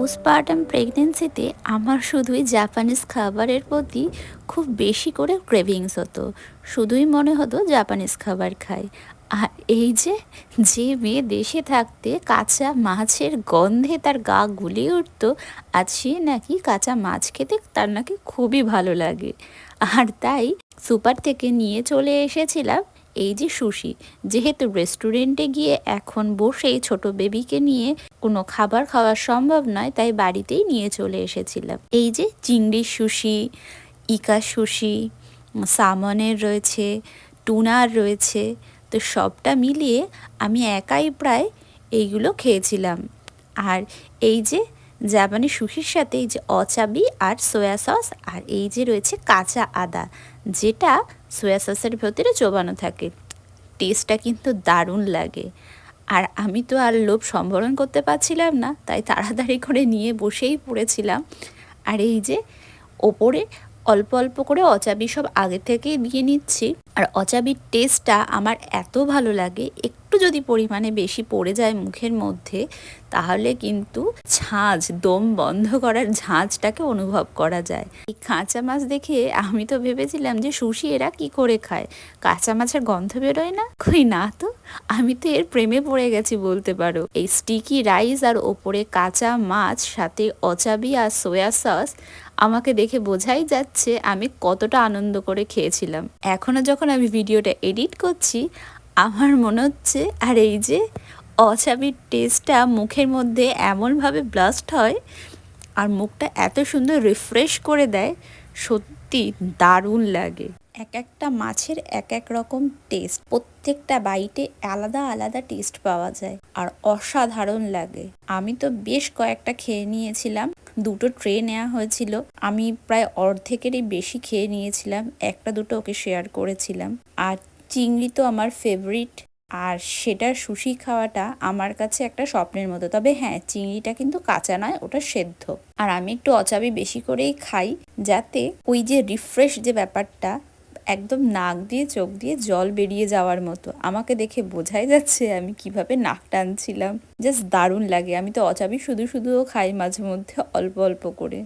Postpartum প্রেগনেন্সিতে আমার শুধুই Japanese খাবারের প্রতি খুব বেশি করে ক্রেভিংস হতো। শুধুই মনে হতো জাপানিজ খাবার খাই। আর এই যে যে মেয়ে দেশে থাকতে কাঁচা মাছের গন্ধে তার গা গুলিয়ে উঠতো, আজ সে নাকি কাঁচা মাছ খেতে তার নাকি খুবই ভালো লাগে। আর তাই সুপার থেকে নিয়ে চলে এসেছিলাম এই যে সুশি। যেহেতু রেস্টুরেন্টে গিয়ে এখন বসেই ছোট বেবিকে নিয়ে কোনো খাবার খাওয়া সম্ভব নয়, তাই বাড়িতেই নিয়ে চলে এসেছিলাম। এই যে চিংড়ির সুশি, ইকা সুশি, সামনের রয়েছে, টুনার রয়েছে, তো সবটা মিলিয়ে আমি একাই প্রায় এইগুলো খেয়েছিলাম। আর এই যে জাপানি সুশির সাথে এই যে অচাবি আর সয়া সস, আর এই যে রয়েছে কাঁচা আদা, যেটা সয়া সসের ভেতরে চোবানো থাকে। টেস্টটা কিন্তু দারুণ লাগে। আর আমি তো আর লোভ সম্বরণ করতে পারছিলাম না, তাই তাড়াতাড়ি করে নিয়ে বসেই পড়েছিলাম। আর এই যে ওপরে অল্প অল্প করে অচাবি সব আগে থেকেই দিয়ে নিচ্ছি। আর অচাবির টেস্টটা আমার এত ভালো লাগে, একটু যদি পরিমাণে বেশি পড়ে যায় মুখের মধ্যে, তাহলে কিন্তু ঝাঁঝ দম বন্ধ করার ঝাঁঝটাকে অনুভব করা যায়। এই কাঁচা মাছ দেখে আমি তো ভেবেছিলাম যে সুশি এরা কি করে খায়, কাঁচা মাছের গন্ধ বেরোয় না? কই না তো। আমি তো এর প্রেমে পড়ে গেছি বলতে পারো। এই স্টিকি রাইস আর ওপরে কাঁচা মাছ, সাথে অচাবি আর সোয়া সস আমাকে দেখে বোঝাই যাচ্ছে আমি কতটা আনন্দ করে খেয়েছিলাম। এখনও যখন আমি ভিডিওটা এডিট করছি, আমার মনে হচ্ছে, আর এই যে অচাবির টেস্টটা মুখের মধ্যে এমনভাবে ব্লাস্ট হয় আর মুখটা এত সুন্দর রিফ্রেশ করে দেয়, সত্যি দারুণ লাগে। এক একটা মাছের এক এক রকম টেস্ট প্রত্যেকটা বাইটে আলাদা আলাদা টেস্ট পাওয়া যায় আর অসাধারণ লাগে। আমি তো বেশ কয়েকটা খেয়ে নিয়েছিলাম। দুটো ট্রে নেওয়া হয়েছিল। আমি প্রায় অর্ধেকেরই বেশি খেয়ে নিয়েছিলাম। একটা দুটো ওকে শেয়ার করেছিলাম। আর চিংড়ি তো আমার ফেভারিট আর সেটা সুশি খাওয়াটা আমার কাছে একটা স্বপ্নের মতো। তবে হ্যাঁ চিংড়িটা কিন্তু কাঁচা নয়, ওটা সেদ্ধ। আর আমি একটু অচাবি বেশি করেই খাই, যাতে ওই যে রিফ্রেশ যে ব্যাপারটা একদম নাক দিয়ে, চোখ দিয়ে জল বেরিয়ে যাওয়ার মতো। আমাকে দেখে বোঝাই যাচ্ছে আমি কীভাবে নাক টানছিলাম। জাস্ট দারুণ লাগে। আমি তো অচাবি শুধু শুধুও খাই মাঝে মধ্যে অল্প অল্প করে।